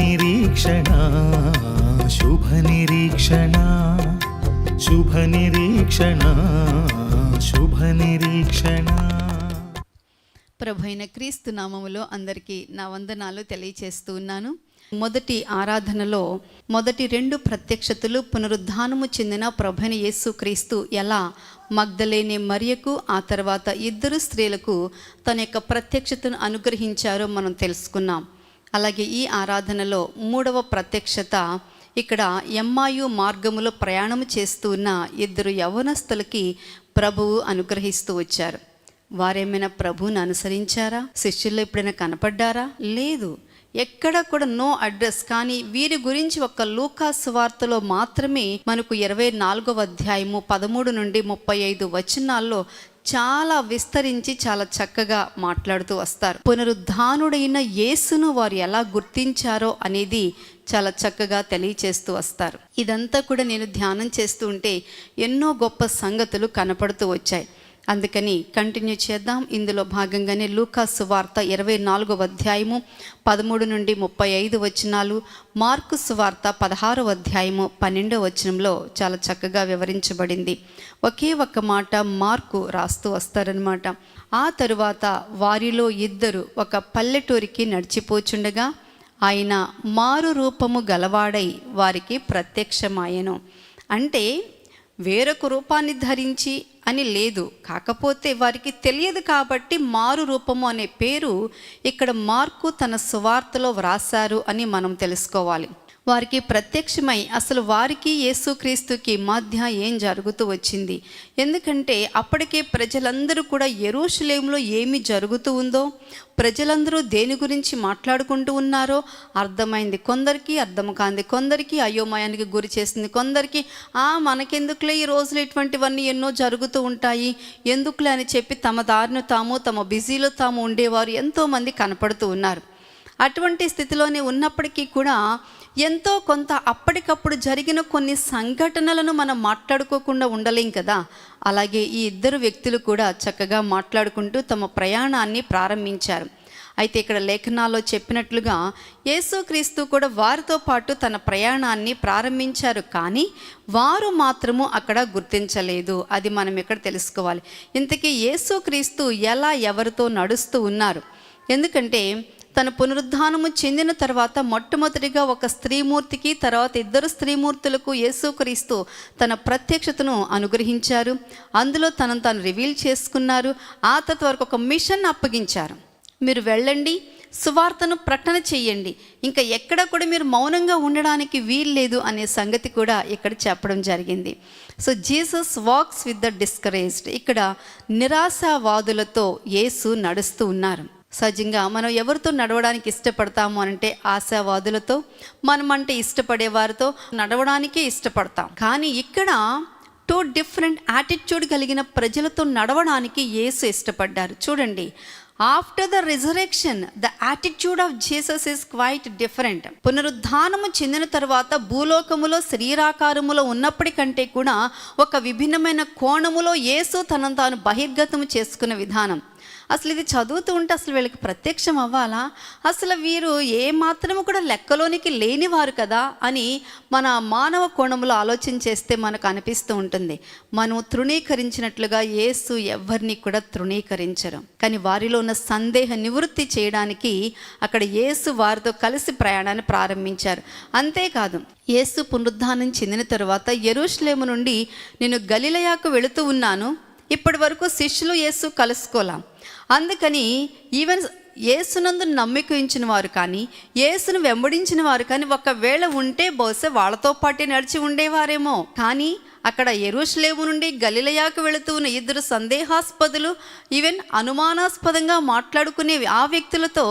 నిరీక్షణ శుభ నిరీక్షణ శుభ నిరీక్షణ శుభ నిరీక్షణ. ప్రభు అయిన క్రీస్తు నామములో అందరికీ నా వందనాలు తెలియచేస్తూ ఉన్నాను మొదటి ఆరాధనలో మొదటి రెండు ప్రత్యక్షతలు పునరుద్ధానము చెందిన ప్రభని యేసు క్రీస్తు ఎలా మగ్ధలేని మరియకు ఆ తర్వాత ఇద్దరు స్త్రీలకు తన యొక్క ప్రత్యక్షతను అనుగ్రహించారో మనం తెలుసుకున్నాం. అలాగే ఈ ఆరాధనలో మూడవ ప్రత్యక్షత ఇక్కడ ఎమ్మాయు మార్గములో ప్రయాణం చేస్తూ ఉన్న ఇద్దరు యవనస్తులకి ప్రభువు అనుగ్రహిస్తూ వచ్చారు. వారేమైనా ప్రభువుని అనుసరించారా? శిష్యుల్లో ఎప్పుడైనా కనపడ్డారా? లేదు. ఎక్కడ కూడా నో అడ్రస్. కానీ వీరి గురించి ఒక లూకాస్ వార్తలో మాత్రమే మనకు ఇరవై నాలుగవ అధ్యాయము పదమూడు నుండి ముప్పై ఐదు వచనాల్లో చాలా విస్తరించి చాలా చక్కగా మాట్లాడుతూ వస్తారు. పునరుద్ధానుడైన యేసును వారు ఎలా గుర్తించారో అనేది చాలా చక్కగా తెలియచేస్తూ వస్తారు. ఇదంతా కూడా నేను ధ్యానం చేస్తూ ఉంటే ఎన్నో గొప్ప సంగతులు కనపడుతూ వచ్చాయి. అందుకని కంటిన్యూ చేద్దాం. ఇందులో భాగంగానే లూకాస్ వార్త ఇరవై నాలుగవ అధ్యాయము పదమూడు నుండి ముప్పై ఐదు వచనాలు మార్కు సువార్త పదహారవ అధ్యాయము పన్నెండవ వచనంలో చాలా చక్కగా వివరించబడింది. ఒకే ఒక్క మాట మార్కు రాస్తూ వస్తారనమాట ఆ తరువాత వారిలో ఇద్దరు ఒక పల్లెటూరికి నడిచిపోచుండగా ఆయన మారు రూపము గలవాడై వారికి ప్రత్యక్షమాయను. అంటే వేరొక రూపాన్ని ధరించి అని లేదు. కాకపోతే వారికి తెలియదు కాబట్టి మారు రూపము అనే పేరు ఇక్కడ మార్కు తన సువార్తలో వ్రాసారు అని మనం తెలుసుకోవాలి. వారికి ప్రత్యక్షమై అసలు వారికి యేసుక్రీస్తుకి మధ్య ఏం జరుగుతూ వచ్చింది? ఎందుకంటే అప్పటికే ప్రజలందరూ కూడా ఎరుషలేంలో ఏమి జరుగుతూ ఉందో ప్రజలందరూ దేని గురించి మాట్లాడుకుంటూ ఉన్నారో అర్థమైంది. కొందరికి అర్థం కాంది కొందరికి అయోమయానికి గురి చేసింది. కొందరికి ఆ మనకెందుకులే ఈ రోజులు ఇటువంటివన్నీ ఎన్నో జరుగుతూ ఉంటాయి? ఎందుకులే? అని చెప్పి తమ దారిన తాము తమ బిజీలో తాము ఉండేవారు ఎంతోమంది కనపడుతూ ఉన్నారు. అటువంటి స్థితిలోనే ఉన్నప్పటికీ కూడా ఎంతో కొంత అప్పటికప్పుడు జరిగిన కొన్ని సంఘటనలను మనం మాట్లాడుకోకుండా ఉండలేం కదా. అలాగే ఈ ఇద్దరు వ్యక్తులు కూడా చక్కగా మాట్లాడుకుంటూ తమ ప్రయాణాన్ని ప్రారంభించారు. అయితే ఇక్కడ లేఖనాల్లో చెప్పినట్లుగా యేసుక్రీస్తు కూడా వారితో పాటు తన ప్రయాణాన్ని ప్రారంభించారు. కానీ వారు మాత్రము అక్కడ గుర్తించలేదు. అది మనం ఇక్కడ తెలుసుకోవాలి? ఇంతకీ యేసుక్రీస్తు ఎలా ఎవరితో నడుస్తూ ఉన్నారు? ఎందుకంటే తన పునరుద్ధానము చెందిన తర్వాత మొట్టమొదటిగా ఒక స్త్రీమూర్తికి తర్వాత ఇద్దరు స్త్రీమూర్తులకు యేసుక్రీస్తు తన ప్రత్యక్షతను అనుగ్రహించారు. అందులో తనను తాను రివీల్ చేసుకున్నారు. ఆ తర్వాత వారికి ఒక మిషన్ అప్పగించారు. మీరు వెళ్ళండి సువార్తను ప్రకటన చేయండి ఇంకా ఎక్కడ కూడా మీరు మౌనంగా ఉండడానికి వీల్లేదు అనే సంగతి కూడా ఇక్కడ చెప్పడం జరిగింది. So Jesus walks with the discouraged. ఇక్కడ నిరాశావాదులతో యేసు నడుస్తూ ఉన్నారు. సహజంగా మనం ఎవరితో నడవడానికి ఇష్టపడతాము అంటే ఆశావాదులతో మనం అంటే ఇష్టపడే వారితో నడవడానికే ఇష్టపడతాం. కానీ ఇక్కడ టూ డిఫరెంట్ యాటిట్యూడ్ కలిగిన ప్రజలతో నడవడానికి యేసు ఇష్టపడ్డారు. చూడండి after the resurrection the attitude of Jesus is quite different. పునరుద్ధానము చెందిన తర్వాత భూలోకములో శరీరాకారములో ఉన్నప్పటికంటే కూడా ఒక విభిన్నమైన కోణములో యేసు తనను తాను బహిర్గతము చేసుకున్న విధానం. అసలు ఇది చదువుతూ ఉంటే అసలు వీళ్ళకి ప్రత్యక్షం అవ్వాలా? అసలు వీరు ఏ మాత్రము కూడా లెక్కలోనికి లేనివారు కదా అని మన మానవ కోణంలో ఆలోచన చేస్తే మనకు అనిపిస్తూ ఉంటుంది. మనం తృణీకరించినట్లుగా యేసు ఎవరిని కూడా తృణీకరించరు. కానీ వారిలో ఉన్న సందేహ నివృత్తి చేయడానికి అక్కడ యేసు వారితో కలిసి ప్రయాణాన్ని ప్రారంభించారు. అంతేకాదు యేసు పునరుద్ధానం చెందిన తరువాత ఎరుషులేము నుండి నేను గలిలయాకు వెళుతూ ఉన్నాను. ఇప్పటి వరకు శిష్యులు యేసు కలుసుకోలాం? అందుకని ఈవెన్ ఏసునందు నమ్మిక ఉంచిన వారు కానీ యేసును వెంబడించిన వారు కానీ ఒకవేళ ఉంటే బహుశా వాళ్ళతో పాటే నడిచి ఉండేవారేమో. కానీ అక్కడ ఎరుషులేము నుండి గలిలయాకు వెళుతూ ఉన్న ఇద్దరు సందేహాస్పదులు ఈవెన్ అనుమానాస్పదంగా మాట్లాడుకునే ఆ వ్యక్తులతో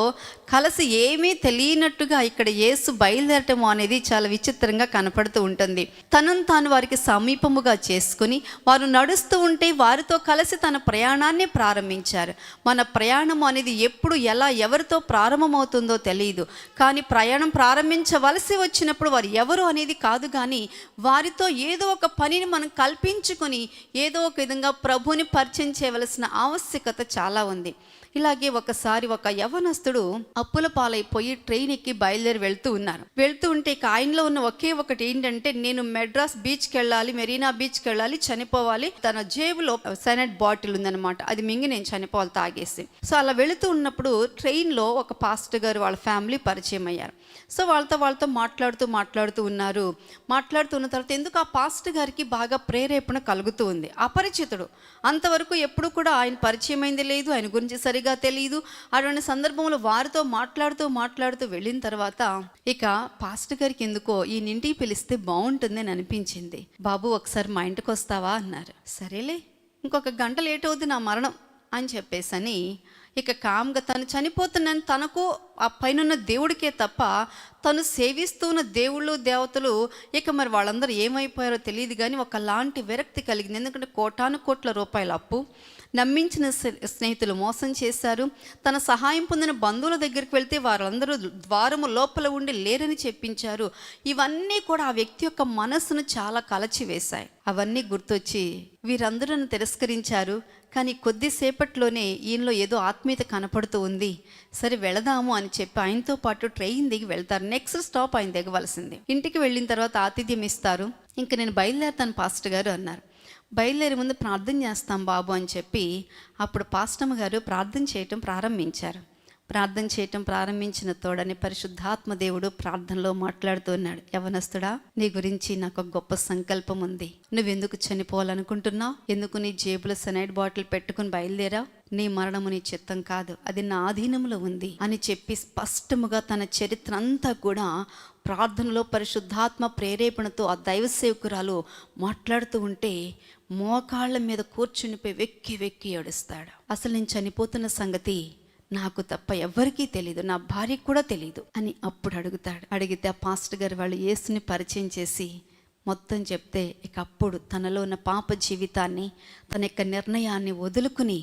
కలిసి ఏమీ తెలియనట్టుగా ఇక్కడ యేసు బయలుదేరటం అనేది చాలా విచిత్రంగా కనపడుతూ ఉంటుంది. తనను తాను వారికి సమీపముగా చేసుకుని వారు నడుస్తూ ఉంటే వారితో కలిసి తన ప్రయాణాన్ని ప్రారంభించారు. మన ప్రయాణం అనేది ఎప్పుడు ఎలా ఎవరితో ప్రారంభమవుతుందో తెలియదు కానీ ప్రయాణం ప్రారంభించవలసి వచ్చినప్పుడు వారు ఎవరు అనేది కాదు కానీ వారితో ఏదో ఒక పనిని మనం కల్పించుకొని ఏదో ఒక విధంగా ప్రభుని పరిచయం చేయవలసిన ఆవశ్యకత చాలా ఉంది. ఇలాగే ఒకసారి ఒక యవనస్తుడు అప్పుల పాలైపోయి ట్రైన్ ఎక్కి బయలుదేరి వెళ్తూ ఉన్నారు. వెళ్తూ ఉంటే ఇక ఆయనలో ఉన్న ఒకే ఒకటి ఏంటంటే నేను మెడ్రాస్ బీచ్కి వెళ్ళాలి మెరీనా బీచ్కి వెళ్ళాలి చనిపోవాలి. తన జేబులో సైనట్ బాటిల్ ఉందన్నమాట. అది మింగి నేను చనిపోవాలి తాగేసి. సో అలా వెళుతూ ఉన్నప్పుడు ట్రైన్లో ఒక పాస్టర్ గారు వాళ్ళ ఫ్యామిలీ పరిచయం అయ్యారు. సో వాళ్ళతో వాళ్ళతో మాట్లాడుతూ మాట్లాడుతూ ఉన్నారు. మాట్లాడుతున్న తర్వాత ఎందుకు ఆ పాస్టర్ గారికి బాగా ప్రేరేపణ కలుగుతూ ఉంది? అపరిచితుడు. అంతవరకు ఎప్పుడు కూడా ఆయన పరిచయం అయింది లేదు ఆయన గురించి సరిగా తెలియదు అటువంటి సందర్భంలో వారితో మాట్లాడుతూ మాట్లాడుతూ వెళ్ళిన తర్వాత ఇక పాస్టర్ గారికి ఎందుకో ఈ పిలిస్తే బాగుంటుంది అని అనిపించింది. బాబు ఒకసారి మా ఇంటికి వస్తావా? అన్నారు. సరేలే ఇంకొక గంట లేట్ అవుద్ది నా మరణం అని చెప్పేసని ఇక కామ్గా తను చనిపోతున్నాను తనకు ఆ పైనున్న దేవుడికే తప్ప తను సేవిస్తున్న దేవుళ్ళు దేవతలు ఇక మరి వాళ్ళందరూ ఏమైపోయారో తెలియదు కానీ ఒకలాంటి విరక్తి కలిగింది. ఎందుకంటే కోటాను కోట్ల రూపాయల అప్పు నమ్మించిన స్నేహితులు మోసం చేశారు. తన సహాయం పొందిన బంధువుల దగ్గరికి వెళ్తే వారందరూ ద్వారము లోపల ఉండి లేరని చెప్పించారు. ఇవన్నీ కూడా ఆ వ్యక్తి యొక్క మనస్సును చాలా కలచివేశాయి. అవన్నీ గుర్తొచ్చి వీరందరూ తిరస్కరించారు. కానీ కొద్దిసేపట్లోనే ఈయనలో ఏదో ఆత్మీయత కనపడుతూ ఉంది. సరే వెళదాము అని చెప్పి ఆయనతో పాటు ట్రైన్ దిగి వెళ్తారు. నెక్స్ట్ స్టాప్ ఆయన దిగవలసింది. ఇంటికి వెళ్ళిన తర్వాత ఆతిథ్యం ఇస్తారు. ఇంక నేను బయలుదేరుతాను పాస్టర్ గారు అన్నారు. బయలుదేరి ముందు ప్రార్థన చేస్తాం బాబు అని చెప్పి అప్పుడు పాస్టమ్ గారు ప్రార్థన చేయటం ప్రారంభించారు. ప్రార్థన చేయటం ప్రారంభించిన తోడని పరిశుద్ధాత్మ దేవుడు ప్రార్థనలో మాట్లాడుతూ ఉన్నాడు. యవనస్తుడా నీ గురించి నాకు గొప్ప సంకల్పం ఉంది. నువ్వెందుకు చనిపోవాలనుకుంటున్నావు? ఎందుకు నీ జేబులో సెనైడ్ బాటిల్ పెట్టుకుని బయలుదేరా నీ మరణము నీ చిత్తం కాదు. అది నా అధీనంలో ఉంది అని చెప్పి స్పష్టముగా తన చరిత్ర అంతా కూడా ప్రార్థనలో పరిశుద్ధాత్మ ప్రేరేపణతో ఆ దైవ సేవకురాలు మాట్లాడుతూ ఉంటే మోకాళ్ళ మీద కూర్చునిపోయి వెక్కి వెక్కి ఏడుస్తాడు. అసలు నేను చనిపోతున్న సంగతి నాకు తప్ప ఎవ్వరికీ తెలియదు నా భార్యకు కూడా తెలియదు అని అప్పుడు అడుగుతాడు. అడిగితే ఆ పాస్టర్ గారు వాళ్ళు యేసుని పరిచయం చేసి మొత్తం చెప్తే ఇక అప్పుడు తనలో ఉన్న పాప జీవితాన్ని తన యొక్క నిర్ణయాన్ని వదులుకుని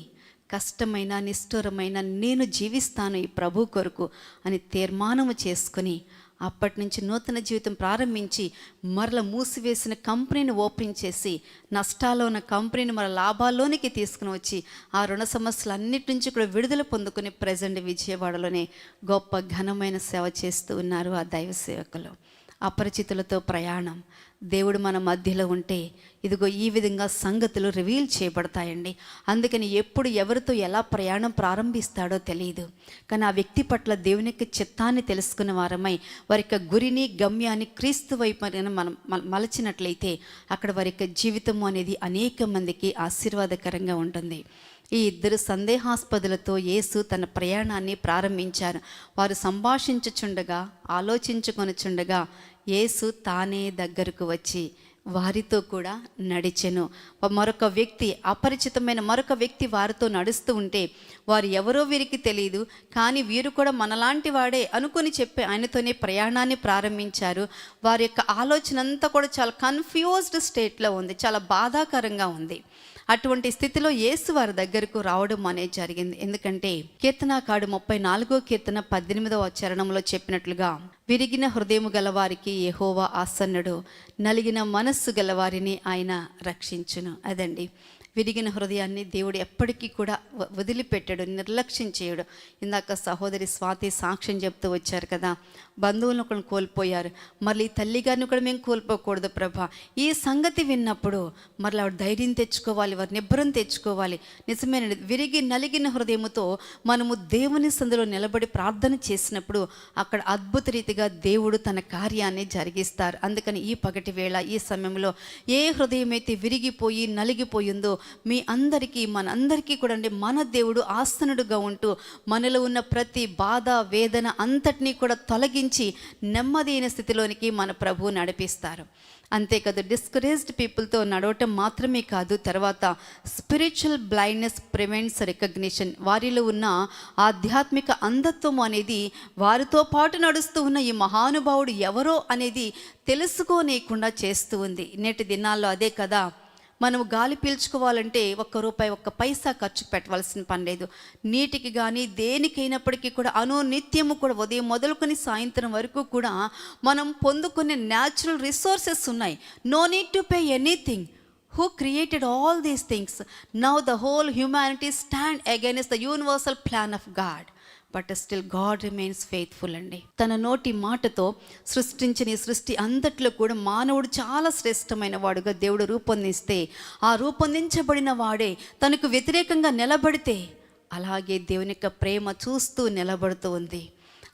కష్టమైన నిష్ఠురమైన నేను జీవిస్తాను ఈ ప్రభు కొరకు అని తీర్మానము చేసుకుని అప్పటి నుంచి నూతన జీవితం ప్రారంభించి మరల మూసివేసిన కంపెనీని ఓపెన్ చేసి నష్టాల్లో ఉన్న కంపెనీని మరల లాభాల్లోనికి తీసుకుని వచ్చి ఆ రుణ సమస్యలన్నిటి నుంచి కూడా విడుదల పొందుకుని ప్రజెంట్ విజయవాడలోనే గొప్ప ఘనమైన సేవ చేస్తూ ఉన్నారు ఆ దైవ సేవకులు. అపరిచితులతో ప్రయాణం దేవుడు మన మధ్యలో ఉంటే ఇదిగో ఈ విధంగా సంగతులు రివీల్ చేయబడతాయండి. అందుకని ఎప్పుడు ఎవరితో ఎలా ప్రయాణం ప్రారంభిస్తాడో తెలియదు కానీ ఆ వ్యక్తి పట్ల దేవుని యొక్క చిత్తాన్ని తెలుసుకున్న వారమై వారి యొక్క గురిని గమ్యాన్ని క్రీస్తు వైపు మనం మలచినట్లయితే అక్కడ వారి యొక్క జీవితము అనేది అనేక మందికి ఆశీర్వాదకరంగా ఉంటుంది. ఈ ఇద్దరు సందేహాస్పదులతో యేసు తన ప్రయాణాన్ని ప్రారంభించారు. వారు సంభాషించుచుండగా ఆలోచించుకొనుచుండగా యేసు తానే దగ్గరకు వచ్చి వారితో కూడా నడిచెను. మరొక వ్యక్తి అపరిచితమైన మరొక వ్యక్తి వారితో నడుస్తూ ఉంటే వారు ఎవరో వీరికి తెలియదు కానీ వీరు కూడా మనలాంటి వాడే అనుకుని చెప్పి ఆయనతోనే ప్రయాణాన్ని ప్రారంభించారు. వారి యొక్క ఆలోచన అంతా కూడా చాలా కన్ఫ్యూజ్డ్ స్టేట్లో ఉంది చాలా బాధాకరంగా ఉంది. అటువంటి స్థితిలో యేసు వారి దగ్గరకు రావడం అనేది జరిగింది. ఎందుకంటే కీర్తనాకాడు ముప్పై నాలుగో కీర్తన పద్దెనిమిదవ చరణంలో చెప్పినట్లుగా విరిగిన హృదయము గలవారికి యహోవా ఆసన్నుడు నలిగిన మనస్సు గలవారిని ఆయన రక్షించును. అదండి. విరిగిన హృదయాన్ని దేవుడు ఎప్పటికీ కూడా వదిలిపెట్టాడు నిర్లక్ష్యం చేయడు. ఇందాక సహోదరి స్వాతి సాక్ష్యం చెప్తూ వచ్చారు కదా బంధువులను ఒకరిని కోల్పోయారు. మళ్ళీ తల్లిగారిని కూడా మేము కోల్పోకూడదు ప్రభా. ఈ సంగతి విన్నప్పుడు మరలా ఆవిడ ధైర్యం తెచ్చుకోవాలి వారి నిబ్బరం తెచ్చుకోవాలి. నిజమైన విరిగి నలిగిన హృదయముతో మనము దేవుని సందులో నిలబడి ప్రార్థన చేసినప్పుడు అక్కడ అద్భుత రీతిగా దేవుడు తన కార్యాన్ని జరిగిస్తారు. అందుకని ఈ పగటి వేళ ఈ సమయంలో ఏ హృదయం అయితే విరిగిపోయి నలిగిపోయిందో మీ అందరికీ మనందరికీ కూడా అండి మన దేవుడు ఆసనుడుగా ఉంటూ మనలో ఉన్న ప్రతి బాధ వేదన అంతటినీ కూడా తొలగించి నెమ్మది అయిన స్థితిలోనికి మన ప్రభువు నడిపిస్తారు. అంతే కదా డిస్కరేజ్డ్ పీపుల్తో నడవటం మాత్రమే కాదు తర్వాత స్పిరిచువల్ బ్లైండ్నెస్ ప్రివెంట్స్ రికగ్నిషన్ వారిలో ఉన్న ఆధ్యాత్మిక అంధత్వం అనేది వారితో పాటు నడుస్తూ ఉన్న ఈ మహానుభావుడు ఎవరో అనేది తెలుసుకోనేకుండా చేస్తూ ఉంది. నేటి దినాల్లో అదే కదా మనము గాలి పీల్చుకోవాలంటే ఒక్క రూపాయి ఒక్క పైసా ఖర్చు పెట్టవలసిన పని లేదు. నీటికి కానీ దేనికైనప్పటికీ కూడా అనునిత్యము కూడా ఉదయం మొదలుకొని సాయంత్రం వరకు కూడా మనం పొందుకునే న్యాచురల్ రిసోర్సెస్ ఉన్నాయి. No need to pay anything who created all these things now the whole humanity stand against the universal plan of God but still God remains faithful అండి. తన నోటి మాటతో సృష్టించిన ఈ సృష్టి అంతట్లో కూడా మానవుడు చాలా శ్రేష్టమైన వాడుగా దేవుడు రూపొందిస్తే ఆ రూపొందించబడిన వాడే తనకు వ్యతిరేకంగా నిలబడితే అలాగే దేవుని యొక్క ప్రేమ చూస్తూ నిలబడుతూ ఉంది.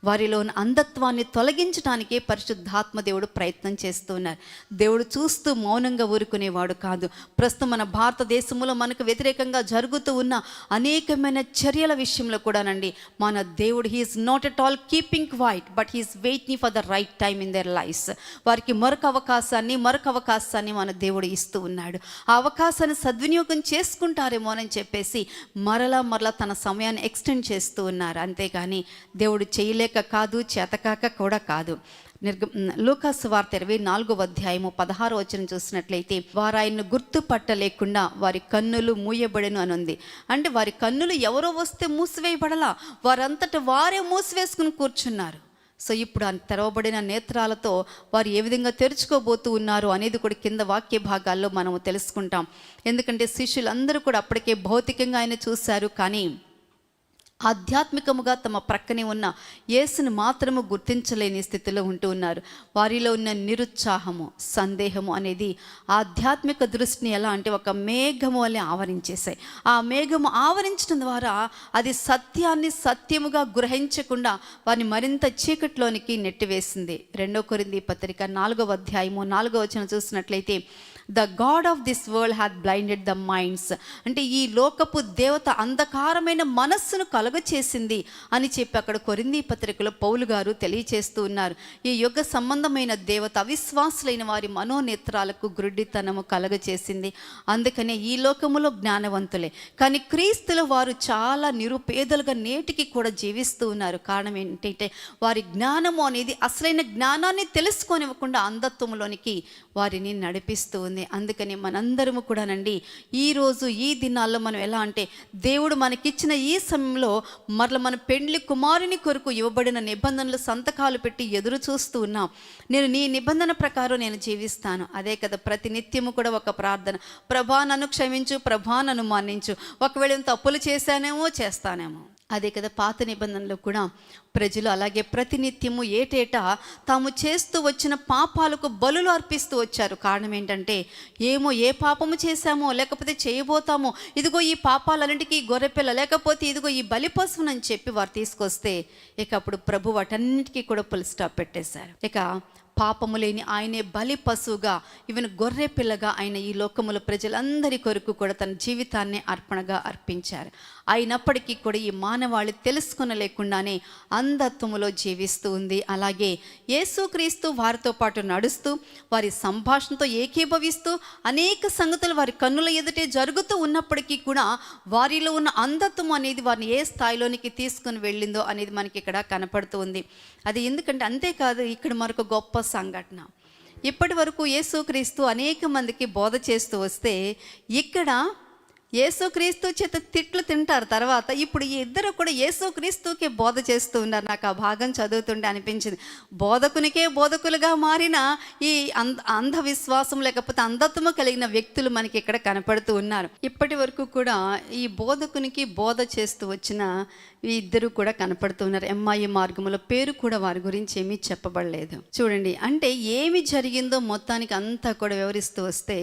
వారిలో ఉన్న అంధత్వాన్ని తొలగించడానికే పరిశుద్ధాత్మ దేవుడు ప్రయత్నం చేస్తూ ఉన్నారు. దేవుడు చూస్తూ మౌనంగా ఊరుకునేవాడు కాదు. ప్రస్తుతం మన భారతదేశంలో మనకు వ్యతిరేకంగా జరుగుతూ ఉన్న అనేకమైన చర్యల విషయంలో కూడానండి మన దేవుడు he's not at all keeping wait but he's waiting for the right time in their lifes వారికి మరొక అవకాశాన్ని మరొక అవకాశాన్ని మన దేవుడు ఇస్తూ ఉన్నాడు. ఆ అవకాశాన్ని సద్వినియోగం చేసుకుంటారేమో అని చెప్పేసి మరలా మరలా తన సమయాన్ని ఎక్స్టెండ్ చేస్తూ ఉన్నారు. అంతేగాని దేవుడు చేయలేక కాదు చేతకాక కూడా కాదు. నిర్గ లూకాసు వార్త ఇరవై నాలుగో అధ్యాయము పదహారు వచనం చూసినట్లయితే వారు ఆయన్ను గుర్తుపట్టలేకుండా వారి కన్నులు మూయబడెను అని ఉంది అంటే వారి కన్నులు ఎవరో వస్తే మూసివేయబడలా వారంతట వారే మూసివేసుకుని కూర్చున్నారు. సో ఇప్పుడు ఆ తెరవబడిన నేత్రాలతో వారు ఏ విధంగా తెరుచుకోబోతూ ఉన్నారు అనేది కూడా కింద వాక్య భాగాల్లో మనము తెలుసుకుంటాం. ఎందుకంటే శిష్యులందరూ కూడా అప్పటికే భౌతికంగా ఆయన చూశారు కానీ ఆధ్యాత్మికముగా తమ ప్రక్కనే ఉన్న యేసును మాత్రము గుర్తించలేని స్థితిలో ఉంటూ ఉన్నారు. వారిలో ఉన్న నిరుత్సాహము సందేహము అనేది ఆధ్యాత్మిక దృష్టిని ఎలా అంటే ఒక మేఘము వలె ఆవరించేశాయి. ఆ మేఘము ఆవరించడం ద్వారా అది సత్యాన్ని సత్యముగా గ్రహించకుండా వారిని మరింత చీకట్లోనికి నెట్టివేసింది. రెండో కొరింది పత్రిక నాలుగవ అధ్యాయము నాలుగవ వచనం చూసినట్లయితే the God of this world hath blinded the minds అంటే ఈ లోకపు దేవత అంధకారమైన మనస్సును కలుగచేసింది అని చెప్పి అక్కడ కొరింది పత్రికలో పౌలు గారు తెలియచేస్తూ ఉన్నారు. ఈ యుగ సంబంధమైన దేవత అవిశ్వాసులైన వారి మనోనేత్రాలకు గ్రుడ్డితనము కలగచేసింది. అందుకనే ఈ లోకములో జ్ఞానవంతులే. కానీ క్రీస్తుల వారు చాలా నిరుపేదలుగా నేటికి కూడా జీవిస్తూ ఉన్నారు. కారణం ఏంటంటే వారి జ్ఞానము అనేది అసలైన జ్ఞానాన్ని తెలుసుకోనివ్వకుండా అంధత్వంలోనికి వారిని నడిపిస్తూ ఉంది అందుకని మనందరము కూడానండి ఈరోజు ఈ దినాల్లో మనం ఎలా అంటే దేవుడు మనకిచ్చిన ఈ సమయంలో మరల మన పెండ్లి కుమారుని కొరకు ఇవ్వబడిన నిబంధనలు సంతకాలు పెట్టి ఎదురు చూస్తూ ఉన్నాం. నేను నీ నిబంధన ప్రకారం నేను జీవిస్తాను. అదే కదా ప్రతి నిత్యము కూడా ఒక ప్రార్థన. ప్రభా నన్ను క్షమించు ప్రభా నన్ను మన్నించు. ఒకవేళ తప్పులు చేశానేమో చేస్తానేమో. అదే కదా పాత నిబంధనలో కూడా ప్రజలు అలాగే ప్రతినిత్యము ఏటేటా తాము చేస్తూ వచ్చిన పాపాలకు బలులు అర్పిస్తూ వచ్చారు. కారణం ఏంటంటే ఏమో ఏ పాపము చేశామో లేకపోతే చేయబోతామో ఇదిగో ఈ పాపాలన్నింటికీ గొర్రెపిల్ల లేకపోతే ఇదిగో ఈ బలి పశువునని చెప్పి వారు తీసుకొస్తే ఇక అప్పుడు ప్రభు వాటన్నిటికీ కూడా పుల్ స్టాప్ పెట్టేశారు. ఇక పాపము లేని ఆయనే బలి పశువుగా ఈవెన్ గొర్రె పిల్లగా ఆయన ఈ లోకముల ప్రజలందరి కొరకు కూడా తన జీవితాన్ని అర్పణగా అర్పించారు. అయినప్పటికీ కూడా ఈ మానవాళి తెలుసుకొనలేకుండానే అంధత్వములో జీవిస్తూ ఉంది. అలాగే యేసుక్రీస్తు వారితో పాటు నడుస్తూ వారి సంభాషణతో ఏకీభవిస్తూ అనేక సంగతులు వారి కన్నుల ఎదుటే జరుగుతూ ఉన్నప్పటికీ కూడా వారిలో ఉన్న అంధత్వం అనేది వారిని ఏ స్థాయిలోనికి తీసుకుని వెళ్ళిందో అనేది మనకి ఇక్కడ కనపడుతూ ఉంది. అది ఎందుకంటే అంతేకాదు ఇక్కడ మరొక గొప్ప సంఘటన. ఇప్పటి వరకు యేసుక్రీస్తు అనేక మందికి బోధ చేస్తూ వస్తే ఇక్కడ యేసుక్రీస్తు చేత తిట్లు తింటారు తర్వాత ఇప్పుడు ఈ ఇద్దరు కూడా యేసుక్రీస్తుకే బోధ చేస్తూ ఉన్నారు. నాకు ఆ భాగం చదువుతుంటే అనిపించింది. బోధకునికే బోధకులుగా మారిన ఈ అంధ అంధవిశ్వాసం లేకపోతే అంధత్వము కలిగిన వ్యక్తులు మనకి ఇక్కడ కనపడుతూ ఉన్నారు. ఇప్పటి వరకు కూడా ఈ బోధకునికి బోధ చేస్తూ వచ్చిన ఈ ఇద్దరు కూడా కనపడుతున్నారు. ఎంఐ మార్గంలో పేరు కూడా వారి గురించి ఏమీ చెప్పబడలేదు. చూడండి అంటే ఏమి జరిగిందో మొత్తానికి అంతా కూడా వివరిస్తూ వస్తే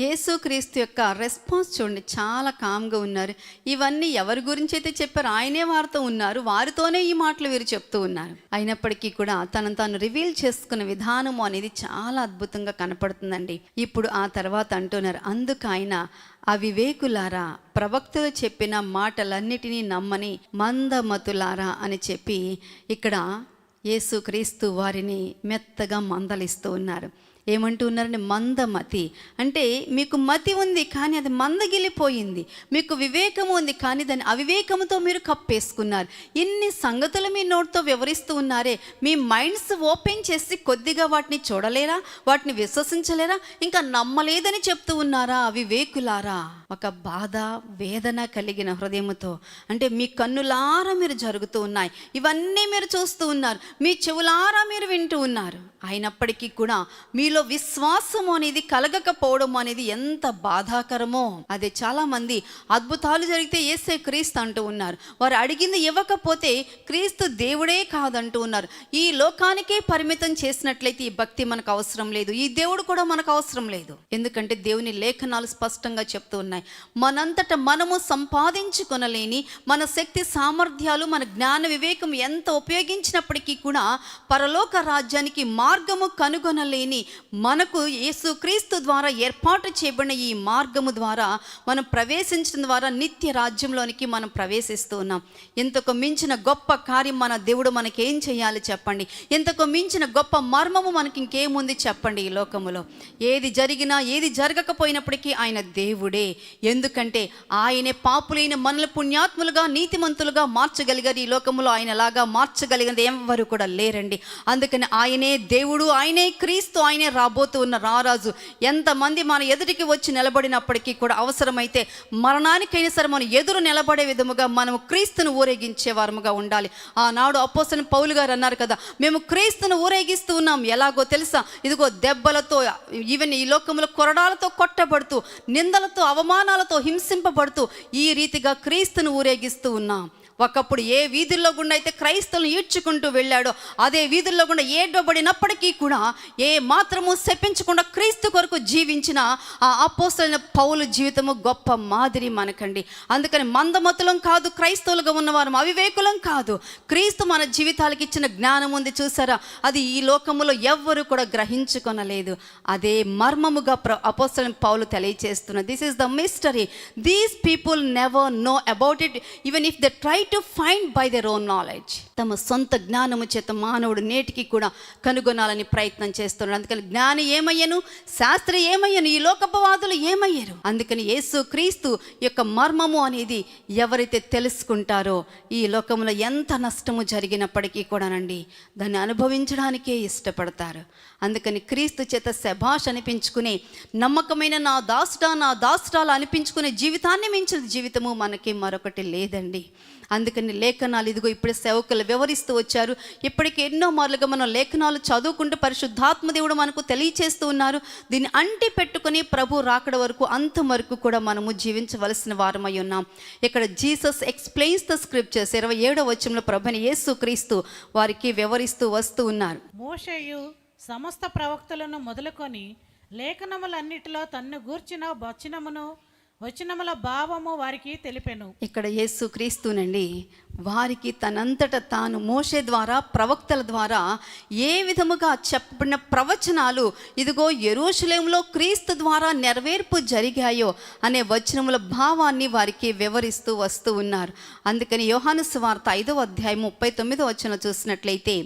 యేసుక్రీస్తు యొక్క రెస్పాన్స్ చూడండి చాలా కామ్గా ఉన్నారు. ఇవన్నీ ఎవరి గురించి అయితే చెప్పారు ఆయనే వారితో ఉన్నారు. వారితోనే ఈ మాటలు వీరు చెప్తూ ఉన్నారు. అయినప్పటికీ కూడా తనను తాను రివీల్ చేసుకున్న విధానము అనేది చాలా అద్భుతంగా కనపడుతుందండి. ఇప్పుడు ఆ తర్వాత అంటున్నారు అందుకు ఆయన అవివేకులారా ప్రవక్తలు చెప్పిన మాటలన్నిటినీ నమ్మని మందమతులారా అని చెప్పి ఇక్కడ యేసుక్రీస్తు వారిని మెత్తగా మందలిస్తూ ఉన్నారు. ఏమంటూ ఉన్నారంటే మందమతి. అంటే మీకు మతి ఉంది కానీ అది మందగిలిపోయింది. మీకు వివేకము ఉంది కానీ దాని అవివేకముతో మీరు కప్పేసుకున్నారు. ఇన్ని సంగతులు మీ నోటితో వివరిస్తూ ఉన్నారే. మీ మైండ్స్ ఓపెన్ చేసి కొద్దిగా వాటిని చూడలేరా? వాటిని విశ్వసించలేరా? ఇంకా నమ్మలేదని చెప్తూ ఉన్నారా అవివేకులారా? ఒక బాధ వేదన కలిగిన హృదయముతో. అంటే మీ కన్నులారా మీరు జరుగుతూ ఉన్నాయి. ఇవన్నీ మీరు చూస్తూ ఉన్నారు. మీ చెవులారా మీరు వింటూ ఉన్నారు. అయినప్పటికీ కూడా మీలో మీలో విశ్వాసము అనేది కలగకపోవడం అనేది ఎంత బాధాకరమో. అదే చాలా మంది అద్భుతాలు జరిగితే ఏసే క్రీస్తు అంటూ ఉన్నారు. వారు అడిగింది ఇవ్వకపోతే క్రీస్తు దేవుడే కాదంటూ ఉన్నారు. ఈ లోకానికే పరిమితం చేసినట్లయితే ఈ భక్తి మనకు అవసరం లేదు. ఈ దేవుడు కూడా మనకు అవసరం లేదు. ఎందుకంటే దేవుని లేఖనాలు స్పష్టంగా చెప్తూ ఉన్నాయి. మనంతట మనము సంపాదించుకొనలేని మన శక్తి సామర్థ్యాలు మన జ్ఞాన వివేకం ఎంత ఉపయోగించినప్పటికీ కూడా పరలోక రాజ్యానికి మార్గము కనుగొనలేని మనకు యేసుక్రీస్తు ద్వారా ఏర్పాటు చేయబడిన ఈ మార్గము ద్వారా మనం ప్రవేశించడం ద్వారా నిత్య రాజ్యంలోనికి మనం ప్రవేశిస్తూ ఉన్నాం. ఇంతకు మించిన గొప్ప కార్యం మన దేవుడు మనకేం చేయాలి చెప్పండి. ఇంతకు మించిన గొప్ప మర్మము మనకి ఇంకేముంది చెప్పండి ఈ లోకములో. ఏది జరిగినా ఏది జరగకపోయినప్పటికీ ఆయన దేవుడే. ఎందుకంటే ఆయనే పాపులైన మనల పుణ్యాత్ములుగా నీతిమంతులుగా మార్చగలిగారు. ఈ లోకములో ఆయన లాగా మార్చగలిగినది ఎవరు కూడా లేరండి. అందుకని ఆయనే దేవుడు ఆయనే క్రీస్తు ఆయనే రాబోతూ ఉన్న రారాజు ఎంతమంది మన ఎదుటికి వచ్చి నిలబడినప్పటికీ కూడా అవసరమైతే మరణానికైనా సరే మనం ఎదురు నిలబడే విధముగా మనం క్రీస్తును ఊరేగించే వారముగా ఉండాలి. ఆనాడు అప్పోసని పౌలు గారు అన్నారు కదా మేము క్రీస్తును ఊరేగిస్తూ ఉన్నాం. ఎలాగో తెలుసా? ఇదిగో దెబ్బలతో ఈవెన్ ఈ లోకంలో కొరడాలతో కొట్టబడుతూ నిందలతో అవమానాలతో హింసింపబడుతూ ఈ రీతిగా క్రీస్తును ఊరేగిస్తూ ఉన్నాం. ఒకప్పుడు ఏ వీధుల్లో గుండా అయితే క్రైస్తవులను ఈడ్చుకుంటూ వెళ్ళాడో అదే వీధుల్లో గుండా ఏడ్వబడినప్పటికీ కూడా ఏ మాత్రము శపించకుండా క్రీస్తు కొరకు జీవించిన ఆ అపోసలైన పౌలు జీవితము గొప్ప మాదిరి మనకండి. అందుకని మందమతులం కాదు క్రైస్తవులుగా ఉన్నవారు అవివేకులం కాదు. క్రీస్తు మన జీవితాలకు ఇచ్చిన జ్ఞానం ఉంది చూసారా? అది ఈ లోకములో ఎవ్వరు కూడా గ్రహించుకొనలేదు. అదే మర్మముగా ప్ర అపోసలైన పౌలు తెలియచేస్తున్న this is the mystery these people never know about it even if the try to find by their own knowledge తమ సొంత జ్ఞానము చేత మానవుడు నేటికి కూడా కనుగొనాలని ప్రయత్నం చేస్తున్నాడు. అందుకని జ్ఞాని ఏమయ్యను? శాస్త్రి ఏమయ్యను? ఈ లోకపవాదులు ఏమయ్యారు? అందుకని యేసు క్రీస్తు యొక్క మర్మము అనేది ఎవరైతే తెలుసుకుంటారో ఈ లోకంలో ఎంత నష్టము జరిగినప్పటికీ కూడానండి దాన్ని అనుభవించడానికే ఇష్టపడతారు. అందుకని క్రీస్తు చేత శభాష్ అనిపించుకునే నమ్మకమైన నా దాసుడా నా దాసుడాలు అనిపించుకునే జీవితాన్ని మించిన జీవితము మనకి మరొకటి లేదండి. అందుకని లేఖనాలు ఇదిగో ఇప్పుడు సేవకులు వివరిస్తూ వచ్చారు. ఇప్పటికి ఎన్నో మార్లుగా మనం లేఖనాలు చదువుకుంటూ పరిశుద్ధాత్మ దేవుడు మనకు తెలియచేస్తూ ఉన్నారు. దీన్ని అంటి పెట్టుకుని ప్రభు రాకడ వరకు అంతవరకు కూడా మనము జీవించవలసిన వారమై ఉన్నాం. ఇక్కడ జీసస్ ఎక్స్ప్లెయిన్స్ ద స్క్రిప్చర్స్ ఇరవై ఏడవ వచ్చంలో ప్రభుని యేసు క్రీస్తు వారికి వివరిస్తూ వస్తూ ఉన్నారు. మోషయు సమస్త ప్రవక్తలను మొదలుకొని లేఖనములన్నిటిలో తన్ను గూర్చిన వచనమును వచనముల భావము వారికి తెలిపెను. ఇక్కడ యేసు క్రీస్తునండి వారికి తనంతట తాను మోషే ద్వారా ప్రవక్తల ద్వారా ఏ విధముగా చెప్పబడిన ప్రవచనాలు ఇదిగో ఎరుషలేంలో క్రీస్తు ద్వారా నెరవేర్పు జరిగాయో అనే వచనముల భావాన్ని వారికి వివరిస్తూ వస్తూ ఉన్నారు. అందుకని యోహాను సువార్త ఐదవ అధ్యాయం ముప్పై తొమ్మిదో వచనం చూసినట్లయితే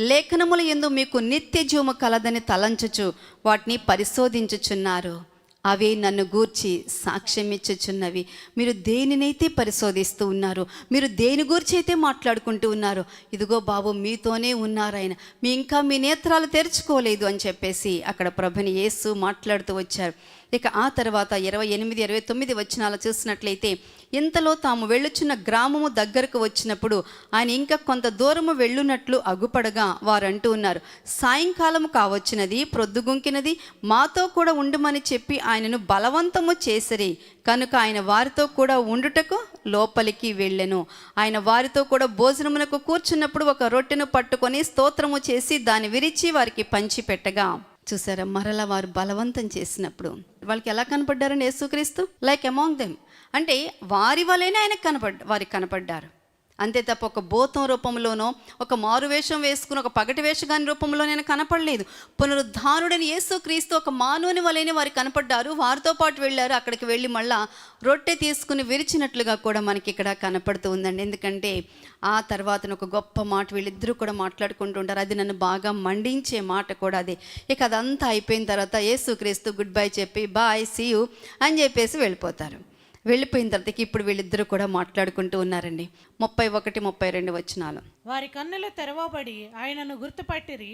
లేఖనముల ఎందు మీకు నిత్య జీవము కలదని తలంచుచు వాటిని పరిశోధించుచున్నారు. అవే నన్ను గూర్చి సాక్ష్యం ఇచ్చుచున్నవి మీరు దేనినైతే పరిశోధిస్తూ ఉన్నారు? మీరు దేని గురించి అయితే మాట్లాడుకుంటూ ఉన్నారు? ఇదిగో బాబు మీతోనే ఉన్నారాయన. మీ ఇంకా మీ నేత్రాలు తెరుచుకోలేదు అని చెప్పేసి అక్కడ ప్రభుని యేసు మాట్లాడుతూ వచ్చారు. ఇక ఆ తర్వాత ఇరవై ఎనిమిది ఇరవై తొమ్మిది వచ్చినాలు చూసినట్లయితే ఇంతలో తాము వెళ్ళుచున్న గ్రామము దగ్గరకు వచ్చినప్పుడు ఆయన ఇంకా కొంత దూరము వెళ్ళునట్లు అగుపడగా వారు అంటూ ఉన్నారు. సాయంకాలము కావచ్చినది ప్రొద్దుగుంకినది మాతో కూడా ఉండమని చెప్పి ఆయనను బలవంతము చేసిరి. కనుక ఆయన వారితో కూడా ఉండుటకు లోపలికి వెళ్ళెను. ఆయన వారితో కూడా భోజనమునకు కూర్చున్నప్పుడు ఒక రొట్టెను పట్టుకొని స్తోత్రము చేసి దాన్ని విరిచి వారికి పంచిపెట్టగా చూసారా? మరలా వారు బలవంతం చేసినప్పుడు. వాళ్ళకి ఎలా కనపడ్డారని యేసుక్రీస్తు? Like among them. అంటే వారి వలనే ఆయనకు కనపడ్ వారికి కనపడ్డారు. అంతే తప్ప ఒక భూతం రూపంలోనో ఒక మారు వేషం వేసుకుని ఒక పగటి వేషగాని రూపంలో నేను కనపడలేదు. పునరుద్ధానుడని యేసు క్రీస్తు ఒక మానవుని వలైన వారికి కనపడ్డారు. వారితో పాటు వెళ్ళారు. అక్కడికి వెళ్ళి మళ్ళా రొట్టె తీసుకుని విరిచినట్లుగా కూడా మనకి ఇక్కడ కనపడుతూ ఉందండి. ఎందుకంటే ఆ తర్వాత ఒక గొప్ప మాట వీళ్ళిద్దరూ కూడా మాట్లాడుకుంటుంటారు అది నన్ను బాగా మండించే మాట కూడా అదే. ఇక అదంతా అయిపోయిన తర్వాత యేసు క్రీస్తు గుడ్ బై చెప్పి బాయ్ సీ యూ అని చెప్పేసి వెళ్ళిపోతారు. వెళ్ళిపోయిన తర్వాత ఇప్పుడు వీళ్ళిద్దరూ కూడా మాట్లాడుకుంటూ ఉన్నారండి. ముప్పై ఒకటి ముప్పై రెండు వచ్చినాలు వారి కన్నులు తెరవబడి ఆయనను గుర్తుపట్టిరి.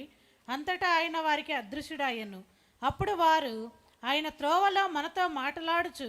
అంతటా ఆయన వారికి అదృశ్యుడాయను అప్పుడు వారు ఆయన త్రోవలో మనతో మాట్లాడుచు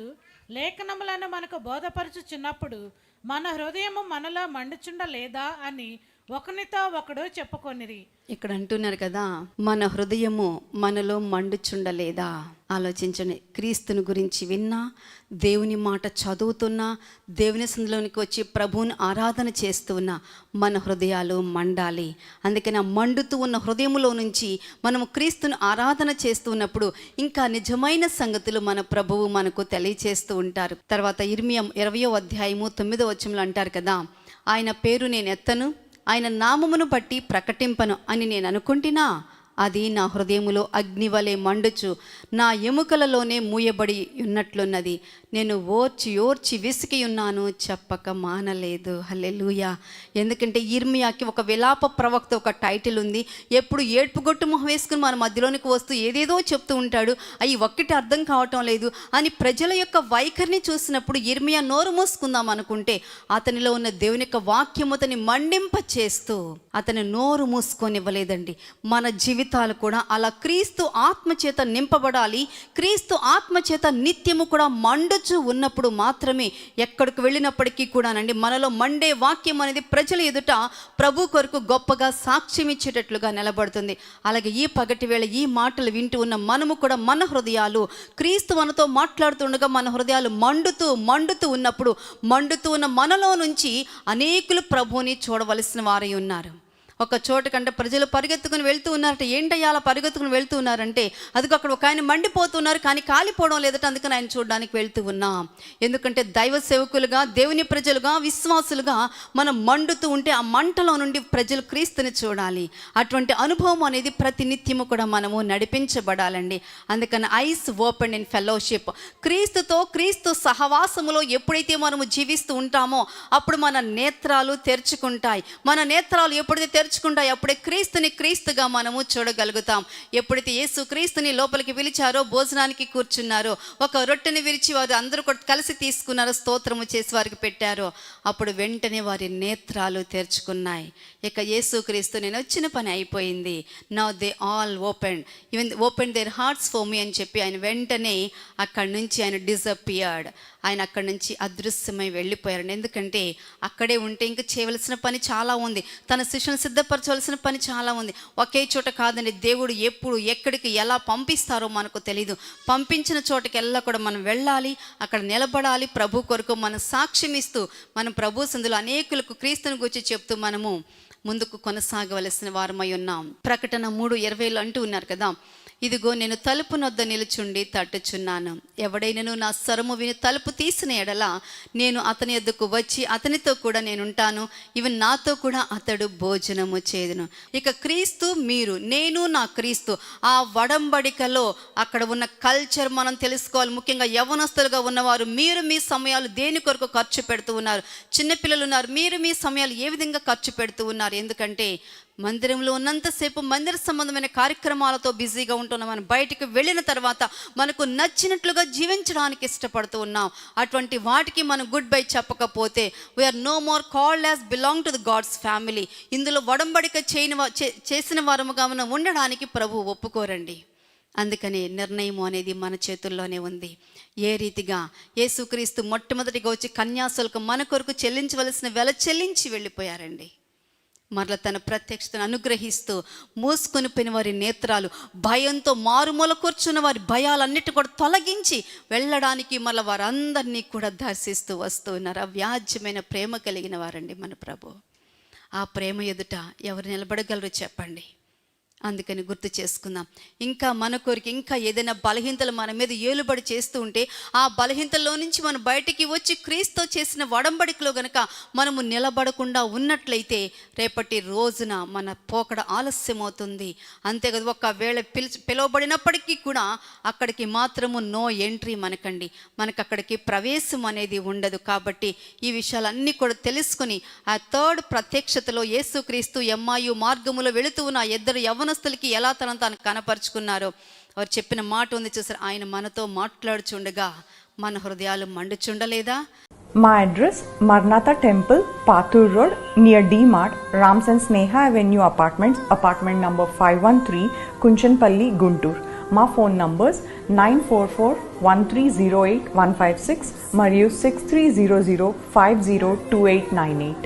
లేఖనములను మనకు బోధపరచుచున్నప్పుడు మన హృదయము మనలో మండుచుండ లేదా అని ఒకనితో ఒకడు చెప్పుకొనిరి. ఇక్కడ అంటున్నారు కదా మన హృదయము మనలో మండుచుండలేదా? ఆలోచించండి క్రీస్తుని గురించి విన్నా దేవుని మాట చదువుతున్నా దేవుని సందులోనికి వచ్చి ప్రభువుని ఆరాధన చేస్తున్నా మన హృదయాలు మండాలి. అందుకని ఆ మండుతూ ఉన్న హృదయములో నుంచి మనం క్రీస్తుని ఆరాధన చేస్తూ ఉన్నప్పుడు ఇంకా నిజమైన సంగతులు మన ప్రభువు మనకు తెలియచేస్తూ ఉంటారు. తర్వాత ఇర్మియం ఇరవయో అధ్యాయము తొమ్మిదో వచ్చంలో అంటారు కదా ఆయన పేరు నేను ఎత్తను ఆయన నామమును బట్టి ప్రకటింపను అని నేను అనుకుంటున్నా. అది నా హృదయములో అగ్నివలే మండుచు నా ఎముకలలోనే మూయబడి ఉన్నట్లున్నది. నేను ఓర్చి ఓర్చి విసికి ఉన్నాను చెప్పక మానలేదు. హల్లెలూయా. ఎందుకంటే ఇర్మియాకి ఒక విలాప ప్రవక్త ఒక టైటిల్ ఉంది. ఎప్పుడు ఏడ్పుగొట్టు మొహం వేసుకుని మన మధ్యలోనికి వస్తూ ఏదేదో చెప్తూ ఉంటాడు. అవి ఒక్కటి అర్థం కావటం లేదు. అని ప్రజల యొక్క వైఖరిని చూసినప్పుడు ఇర్మియా నోరు మూసుకుందాం అనుకుంటే అతనిలో ఉన్న దేవుని యొక్క వాక్యం అతని మండింప చేస్తూ అతని నోరు మూసుకొనివ్వలేదండి. మన జీవితం జీవితాలు కూడా అలా క్రీస్తు ఆత్మచేత నింపబడాలి క్రీస్తు ఆత్మచేత నిత్యము కూడా మండుచు ఉన్నప్పుడు మాత్రమే ఎక్కడికి వెళ్ళినప్పటికీ కూడానండి మనలో మండే వాక్యం అనేది ప్రజల ఎదుట ప్రభు కొరకు గొప్పగా సాక్ష్యం ఇచ్చేటట్లుగా నిలబడుతుంది. అలాగే ఈ పగటి వేళ ఈ మాటలు వింటూ ఉన్న మనము కూడా మన హృదయాలు క్రీస్తు మనతో మాట్లాడుతుండగా మన హృదయాలు మండుతూ మండుతూ ఉన్నప్పుడు మండుతూ ఉన్న మనలో నుంచి అనేకులు ప్రభువుని చూడవలసిన వారై ఉన్నారు. ఒక చోట కంటే ప్రజలు పరిగెత్తుకుని వెళ్తూ ఉన్నారట. ఏంటయ్యా అలా పరిగెత్తుకుని వెళ్తూ ఉన్నారంటే అదిగో అక్కడ ఒక ఆయన మండిపోతున్నారు కానీ కాలిపోవడం లేదట అందుకని ఆయన చూడడానికి వెళ్తూ ఉన్నాం. ఎందుకంటే దైవ సేవకులుగా దేవుని ప్రజలుగా విశ్వాసులుగా మనం మండుతూ ఉంటే ఆ మంటలో నుండి ప్రజలు క్రీస్తుని చూడాలి. అటువంటి అనుభవం అనేది ప్రతి నిత్యము కూడా మనము నడిపించబడాలండి. అందుకని ఐస్ ఓపెన్ ఇన్ ఫెలోషిప్. క్రీస్తుతో క్రీస్తు సహవాసములో ఎప్పుడైతే మనము జీవిస్తూ ఉంటామో అప్పుడు మన నేత్రాలు తెరుచుకుంటాయి. మన నేత్రాలు ఎప్పుడైతే తెరుచుకుంటాయి అప్పుడే క్రీస్తుని క్రీస్తుగా మనము చూడగలుగుతాం. ఎప్పుడైతే యేసు క్రీస్తుని లోపలికి పిలిచారో భోజనానికి కూర్చున్నారో ఒక రొట్టెని విరిచి వారు అందరూ కూడా కలిసి తీసుకున్నారో స్తోత్రము చేసి వారికి పెట్టారో. అప్పుడు వెంటనే వారి నేత్రాలు తెరుచుకున్నాయి. ఇక యేసు క్రీస్తు నేను వచ్చిన పని అయిపోయింది. Now they all open even open their hearts for me అని చెప్పి ఆయన వెంటనే అక్కడి నుంచి ఆయన డిజపియర్డ్ ఆయన అక్కడి నుంచి అదృశ్యమై వెళ్ళిపోయారు ఎందుకంటే అక్కడే ఉంటే ఇంకా చేయవలసిన పని చాలా ఉంది. తన శిష్యుని సిద్ధపరచవలసిన పని చాలా ఉంది. ఒకే చోట కాదండి దేవుడు ఎప్పుడు ఎక్కడికి ఎలా పంపిస్తారో మనకు తెలియదు పంపించిన చోటకెల్లా కూడా మనం వెళ్ళాలి అక్కడ నిలబడాలి ప్రభు కొరకు మనం సాక్ష్యం ఇస్తూ మనం ప్రభు సందులో అనేకులకు క్రీస్తుని గురించి చెప్తూ మనము ముందుకు కొనసాగవలసిన వారమై ఉన్నాం. ప్రకటన మూడు ఇరవైలో అంటూ ఉన్నారు కదా ఇదిగో నేను తలుపు నొద్ద నిలుచుండి తట్టుచున్నాను. ఎవడైనను నా స్వరము విని తలుపు తీసిన ఎడల నేను అతని ఎద్దుకు వచ్చి అతనితో కూడా నేను ఉంటాను ఇవి నాతో కూడా అతడు భోజనము చేదును. ఇక క్రీస్తు మీరు నేను నా క్రీస్తు. ఆ వడంబడికలో అక్కడ ఉన్న కల్చర్ మనం తెలుసుకోవాలి. ముఖ్యంగా యవనస్తులుగా ఉన్నవారు మీరు మీ సమయాలు దేని కొరకు ఖర్చు పెడుతూ ఉన్నారు? చిన్నపిల్లలు ఉన్నారు మీరు మీ సమయాలు ఏ విధంగా ఖర్చు పెడుతూ ఉన్నారు? ఎందుకంటే మందిరంలో ఉన్నంతసేపు మందిర సంబంధమైన కార్యక్రమాలతో బిజీగా ఉంటున్నాం. మనం బయటికి వెళ్ళిన తర్వాత మనకు నచ్చినట్లుగా జీవించడానికి ఇష్టపడుతూ ఉన్నాం. అటువంటి వాటికి మనం గుడ్ బై చెప్పకపోతే we are no more called as belong to the God's family ఇందులో వడంబడిక చేయని చే- చేసిన వారముగా మనం ఉండడానికి ప్రభు ఒప్పుకోరండి. అందుకని నిర్ణయం అనేది మన చేతుల్లోనే ఉంది. ఏ రీతిగా యేసుక్రీస్తు మొట్టమొదటిగా వచ్చి కన్యాసులకు మన కొరకు చెల్లించవలసిన వెల చెల్లించి వెళ్ళిపోయారండి. మరల తన ప్రత్యక్షతను అనుగ్రహిస్తూ మూసుకొని పోయిన వారి నేత్రాలు భయంతో మారుమూల కూర్చున్న వారి భయాలన్నిటి కూడా తొలగించి వెళ్ళడానికి మళ్ళీ వారందరినీ కూడా దర్శిస్తూ వస్తూ ఉన్నారు. అవ్యాజ్యమైన ప్రేమ కలిగిన వారండి మన ప్రభు. ఆ ప్రేమ ఎదుట ఎవరు నిలబడగలరు చెప్పండి. అందుకని గుర్తు చేసుకుందాం. ఇంకా మన కోరిక ఇంకా ఏదైనా బలహీనతలు మన మీద ఏలుబడి చేస్తూ ఉంటే ఆ బలహీనతల్లో నుంచి మనం బయటికి వచ్చి క్రీస్తు చేసిన వడంబడికలో గనక మనము నిలబడకుండా ఉన్నట్లయితే రేపటి రోజున మన పోకడ ఆలస్యం అవుతుంది అంతేకాదు ఒకవేళ పిలిచి పిలువబడినప్పటికీ కూడా అక్కడికి మాత్రము నో ఎంట్రీ మనకండి. మనకు అక్కడికి ప్రవేశం అనేది ఉండదు. కాబట్టి ఈ విషయాలన్నీ కూడా తెలుసుకొని ఆ థర్డ్ ప్రత్యక్షతలో యేసుక్రీస్తు ఎమ్మాయు మార్గములో వెళుతూ ఉన్న ఇద్దరు ఇద్దరు యవనస్తులకి ఎలా తన తాను కనపరుచుకున్నారో వారు చెప్పిన మాట ఉంది చూసారు? ఆయన మనతో మాట్లాడుచుండగా మన హృదయాలు మండుచుండలేదా? మా address Maranatha temple Pathur road near D Mart Ramson Sneha avenue apartments apartment number five one three Kunchanpalli Guntur. మా phone numbers nine four four one three zero eight one five six మరియు six three zero zero five zero two eight nine eight.